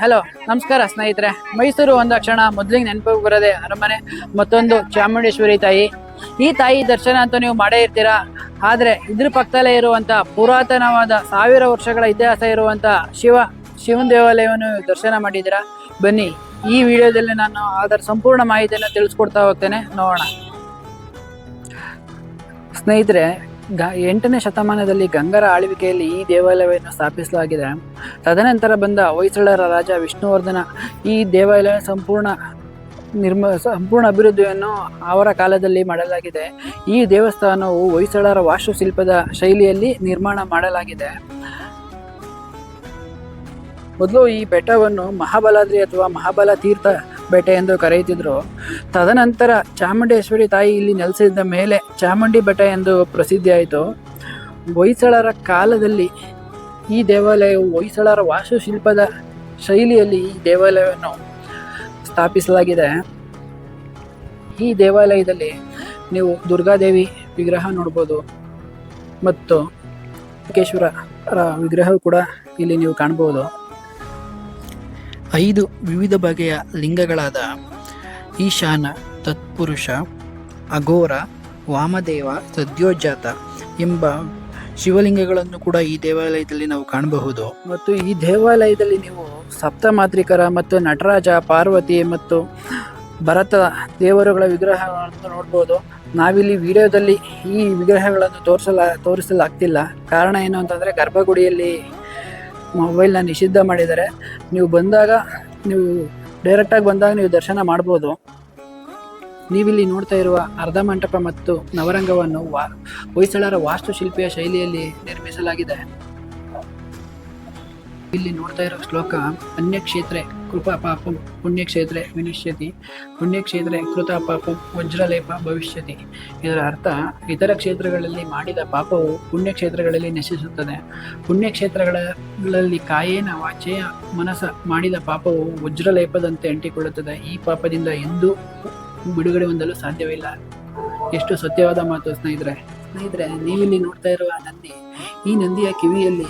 Hello ನಮಸ್ಕಾರ ಸ್ನೇಹಿತರೆ. ಮೈಸೂರು ಒಂದಾಕ್ಷಣ ಮೊದಲಿಗೆ ನೆನಪಿಗೆ ಬರೋದೇ ಅರಮನೆ, ಮತ್ತೊಂದು ಚಾಮುಂಡೇಶ್ವರಿ ತಾಯಿ. ಈ ತಾಯಿ ದರ್ಶನ ಅಂತ ನೀವು ಮಾಡೇ ಇರ್ತೀರಾ? ಆದರೆ ಇದ್ರ ಪಕ್ಕದಲ್ಲೇ ಇರುವಂಥ ಪುರಾತನವಾದ ಸಾವಿರ ವರ್ಷಗಳ ಇತಿಹಾಸ ಇರುವಂಥ ಶಿವ, ಶಿವನ ದೇವಾಲಯವನ್ನು ದರ್ಶನ ಮಾಡಿದ್ದೀರಾ? ಬನ್ನಿ, ಈ ವಿಡಿಯೋದಲ್ಲಿ ನಾನು ಅದರ ಸಂಪೂರ್ಣ ಮಾಹಿತಿಯನ್ನು ತಿಳಿಸ್ಕೊಡ್ತಾ ಹೋಗ್ತೇನೆ. ನೋಡೋಣ. ಸ್ನೇಹಿತರೆ ಗ, ಎಂಟನೇ ಶತಮಾನದಲ್ಲಿ ಗಂಗರ ಆಳ್ವಿಕೆಯಲ್ಲಿ ಈ ದೇವಾಲಯವನ್ನು ಸ್ಥಾಪಿಸಲಾಗಿದೆ. ತದನಂತರ ಬಂದ ಹೊಯ್ಸಳರ ರಾಜ ವಿಷ್ಣುವರ್ಧನ ಈ ದೇವಾಲಯ ಸಂಪೂರ್ಣ ನಿರ್ಮ, ಸಂಪೂರ್ಣ ಅಭಿವೃದ್ಧಿಯನ್ನು ಅವರ ಕಾಲದಲ್ಲಿ ಮಾಡಲಾಗಿದೆ. ಈ ದೇವಸ್ಥಾನವು ಹೊಯ್ಸಳರ ವಾಸ್ತುಶಿಲ್ಪದ ಶೈಲಿಯಲ್ಲಿ ನಿರ್ಮಾಣ ಮಾಡಲಾಗಿದೆ. ಮೊದಲು ಈ ಬೆಟ್ಟವನ್ನು ಮಹಾಬಲಾದ್ರಿ ಅಥವಾ ಮಹಾಬಲ ತೀರ್ಥ ಬೆಟ್ಟ ಎಂದು ಕರೆಯುತ್ತಿದ್ದರು ತದನಂತರ ಚಾಮುಂಡೇಶ್ವರಿ ತಾಯಿ ಇಲ್ಲಿ ನೆಲೆಸಿದ್ದ ಮೇಲೆ ಚಾಮುಂಡಿ ಬೆಟ್ಟ ಎಂದು ಪ್ರಸಿದ್ಧಿಯಾಯಿತು. ಹೊಯ್ಸಳರ ಕಾಲದಲ್ಲಿ ಈ ದೇವಾಲಯವು ಹೊಯ್ಸಳರ ವಾಸ್ತುಶಿಲ್ಪದ ಶೈಲಿಯಲ್ಲಿ ಈ ದೇವಾಲಯವನ್ನು ಸ್ಥಾಪಿಸಲಾಗಿದೆ. ಈ ದೇವಾಲಯದಲ್ಲಿ ನೀವು ದುರ್ಗಾದೇವಿ ವಿಗ್ರಹ ನೋಡ್ಬೋದು ಮತ್ತು ವಿಗ್ರಹ ಕೂಡ ಇಲ್ಲಿ ನೀವು ಕಾಣ್ಬೋದು ಐದು ವಿವಿಧ ಬಗೆಯ ಲಿಂಗಗಳಾದ ಈಶಾನ, ತತ್ಪುರುಷ, ಅಘೋರ, ವಾಮದೇವ, ಸದ್ಯೋಜಾತ ಎಂಬ ಶಿವಲಿಂಗಗಳನ್ನು ಕೂಡ ಈ ದೇವಾಲಯದಲ್ಲಿ ನಾವು ಕಾಣಬಹುದು. ಮತ್ತು ಈ ದೇವಾಲಯದಲ್ಲಿ ನೀವು ಸಪ್ತಮಾತ್ರಿಕರ ಮತ್ತು ನಟರಾಜ, ಪಾರ್ವತಿ ಮತ್ತು ಭರತ ದೇವರುಗಳ ವಿಗ್ರಹಗಳನ್ನು ನೋಡ್ಬೋದು. ನಾವಿಲ್ಲಿ ವಿಡಿಯೋದಲ್ಲಿ ಈ ವಿಗ್ರಹಗಳನ್ನು ತೋರಿಸಲ, ತೋರಿಸಲಾಗ್ತಿಲ್ಲ. ಕಾರಣ ಏನು ಅಂತಂದರೆ ಗರ್ಭಗುಡಿಯಲ್ಲಿ ಮೊಬೈಲ್ನ ನಿಷಿದ್ಧ ಮಾಡಿದ್ದಾರೆ. ನೀವು ಬಂದಾಗ, ನೀವು ಡೈರೆಕ್ಟಾಗಿ ಬಂದಾಗ ನೀವು ದರ್ಶನ ಮಾಡ್ಬೋದು. ನೀವಿಲ್ಲಿ ನೋಡ್ತಾ ಇರುವ ಅರ್ಧ ಮಂಟಪ ಮತ್ತು ನವರಂಗವನ್ನು ವಾ ಹೊಯ್ಸಳರ ವಾಸ್ತುಶಿಲ್ಪಿಯ ಶೈಲಿಯಲ್ಲಿ ನಿರ್ಮಿಸಲಾಗಿದೆ. ಇಲ್ಲಿ ನೋಡ್ತಾ ಇರೋ ಶ್ಲೋಕ, ಅನ್ಯಕ್ಷೇತ್ರೆ ಕೃಪಾ ಪಾಪಂ ಪುಣ್ಯಕ್ಷೇತ್ರ ವಿನಿಶ್ಯತಿ, ಪುಣ್ಯಕ್ಷೇತ್ರ ಕೃತ ಪಾಪಂ ವಜ್ರಲೇಪ ಭವಿಷ್ಯತಿ. ಇದರ ಅರ್ಥ, ಇತರ ಕ್ಷೇತ್ರಗಳಲ್ಲಿ ಮಾಡಿದ ಪಾಪವು ಪುಣ್ಯಕ್ಷೇತ್ರಗಳಲ್ಲಿ ನಶಿಸುತ್ತದೆ. ಪುಣ್ಯಕ್ಷೇತ್ರಗಳಲ್ಲಿ ಕಾಯೇನ ವಾಚೆಯ ಮನಸ ಮಾಡಿದ ಪಾಪವು ವಜ್ರಲೇಪದಂತೆ ಅಂಟಿಕೊಳ್ಳುತ್ತದೆ. ಈ ಪಾಪದಿಂದ ಎಂದೂ ಬಿಡುಗಡೆ ಹೊಂದಲು ಸಾಧ್ಯವಿಲ್ಲ. ಎಷ್ಟು ಸತ್ಯವಾದ ಮಾತು ಸ್ನೇಹಿತರೆ. ಸ್ನೇಹಿತರೆ, ನೀವಿಲ್ಲಿ ನೋಡ್ತಾ ಇರುವ ನಂದಿ, ಈ ನಂದಿಯ ಕಿವಿಯಲ್ಲಿ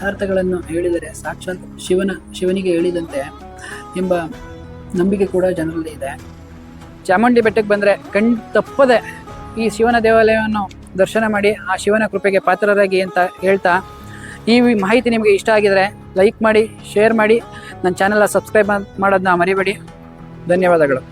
ನಿಮ್ಮ ಇಷ್ಟಾರ್ಥಗಳನ್ನು ಹೇಳಿದರೆ ಸಾಕ್ಷಾತ್ ಶಿವನ, ಶಿವನಿಗೆ ಹೇಳಿದಂತೆ ಎಂಬ ನಂಬಿಕೆ ಕೂಡ ಜನರಲ್ಲಿ ಇದೆ. ಚಾಮುಂಡಿ ಬೆಟ್ಟಕ್ಕೆ ಬಂದರೆ ಕಣ್ ತಪ್ಪದೆ ಈ ಶಿವನ ದೇವಾಲಯವನ್ನು ದರ್ಶನ ಮಾಡಿ ಆ ಶಿವನ ಕೃಪೆಗೆ ಪಾತ್ರರಾಗಿ ಅಂತ ಹೇಳ್ತಾ ಈ ಮಾಹಿತಿ ನಿಮಗೆ ಇಷ್ಟ ಆಗಿದರೆ ಲೈಕ್ ಮಾಡಿ, ಶೇರ್ ಮಾಡಿ. ನನ್ನ ಚಾನಲ್ನ ಸಬ್ಸ್ಕ್ರೈಬ್ ಮಾಡೋದನ್ನ ಮರಿಬೇಡಿ. ಧನ್ಯವಾದಗಳು.